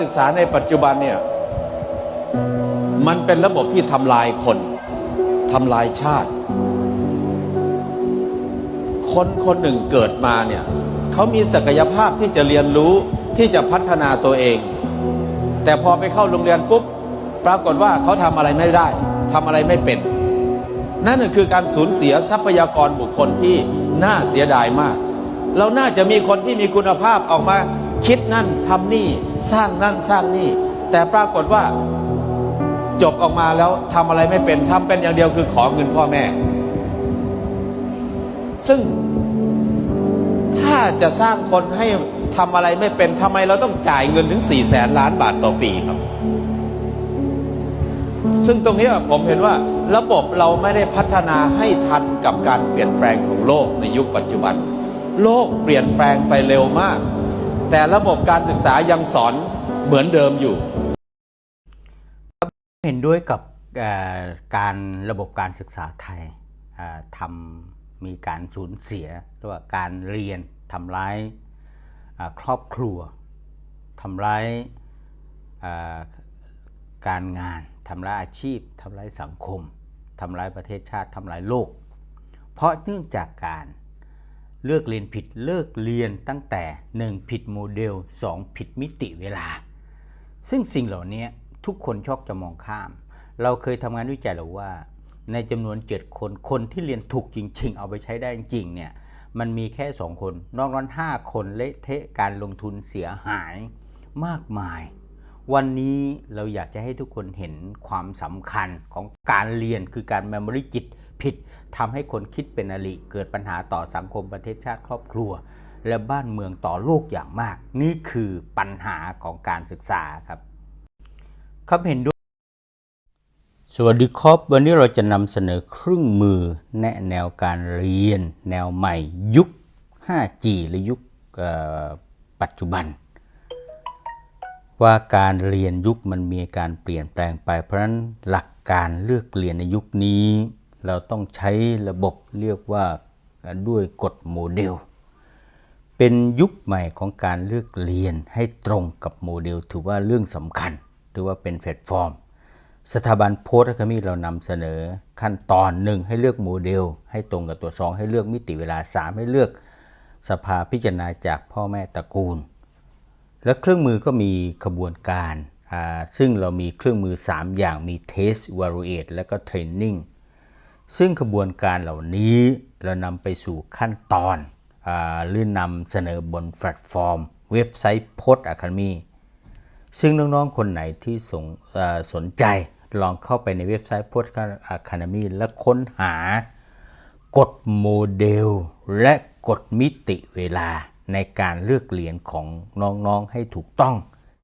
ศึกษาในปัจจุบันเนี่ยมันเป็นระบบที่ทำลายคนทำลายชาติ คนคนหนึ่งเกิดมาเนี่ยเขามีศักยภาพที่จะเรียนรู้ที่จะพัฒนาตัวเอง แต่พอไปเข้าโรงเรียนปุ๊บปรากฏว่าเขาทำอะไรไม่ได้ทำอะไรไม่เป็น นั่นคือการสูญเสียทรัพยากรบุคคลที่น่าเสียดายมาก เราน่าจะมีคนที่มีคุณภาพออกมา คิดนั่นทำนี่สร้างนั่นสร้างนี่ แต่ปรากฏว่าจบออกมาแล้วทำอะไรไม่เป็นทำเป็นอย่างเดียวคือขอเงินพ่อแม่ ซึ่งถ้าจะสร้างคนให้ทำอะไรไม่เป็นทำไมเราต้องจ่ายเงินถึง4ี่แสนล้านบาทต่อปีครับ ซึ่งตรงนี้ผมเห็นว่าระบบเราไม่ได้พัฒนาให้ทันกับการเปลี่ยนแปลงของโลกในยุคปัจจุบัน โลกเปลี่ยนแปลงไปเร็วมาก แต่ระบบการศึกษายังสอนเหมือนเดิมอยู่ เห็นด้วยกับการระบบการศึกษาไทยทำมีการสูญเสียหรือว่าการเรียนทำร้ายครอบครัวทำร้ายการงานทำร้ายอาชีพทำร้ายสังคมทำร้ายประเทศชาติทำร้ายโลก เพราะเนื่องจากการ เลือกเรียนผิดเลิกเรียนตั้งแต่ 1 ผิดโมเดล 2 ผิดมิติเวลา ซึ่งสิ่งเหล่านี้ทุกคนชอบจะมองข้าม เราเคยทำงานวิจัยหรือว่า ในจำนวน 7 คนคนที่เรียนถูกจริง ๆ เอาไปใช้ได้จริงเนี่ยมันมีแค่ 2 คน นอกนั้น 5 คนเละเทะการลงทุนเสียหายมากมาย วันนี้เราอยากจะให้ทุกคนเห็นความสำคัญของการเรียนคือการ memory จิตผิดทำให้คนคิดเป็นอริเกิดปัญหาต่อสังคมประเทศชาติครอบครัว และบ้านเมืองต่อโลกอย่างมาก นี่คือปัญหาของการศึกษาครับครับเห็นด้วย สวัสดีครับ วันนี้เราจะนำเสนอเครื่องมือแนะแนวการเรียน แนวใหม่ยุค 5G หรือยุคปัจจุบัน ว่าการเรียนยุคมันมีการเปลี่ยนแปลงไป เพราะฉะนั้นหลักการเลือกเรียนในยุคนี้ เราต้องใช้ระบบเรียกว่าด้วยกฎโมเดล เป็นยุคใหม่ของการเลือกเรียนให้ตรงกับโมเดล ถือว่าเรื่องสำคัญ ถือว่าเป็นแพลตฟอร์ม สถาบันโพสต์คมีเรานำเสนอขั้นตอนหนึ่งให้เลือกโมเดล ให้ตรงกับตัว 2 ให้เลือกมิติเวลา 3 ให้เลือกสภาพิจารณาจากพ่อแม่ตระกูล และเครื่องมือก็มีขบวนการซึ่งเรามีเครื่องมือ 3 อย่างมี Test Evaluate และก็ Training ซึ่งขบวนการเหล่านี้เรานำไปสู่ขั้นตอนอหรือนำเสนอบนแพลตฟอร์ม เว็บไซต์โพสต์อะคามีซึ่งน้อง ๆ คนไหนที่สงสนใจลองเข้าไปในเว็บไซต์โพสต์อะคามีและค้นหากฎโมเดล และกฎมิติเวลา ในการเลือกเหรียญของน้องๆให้ถูกต้อง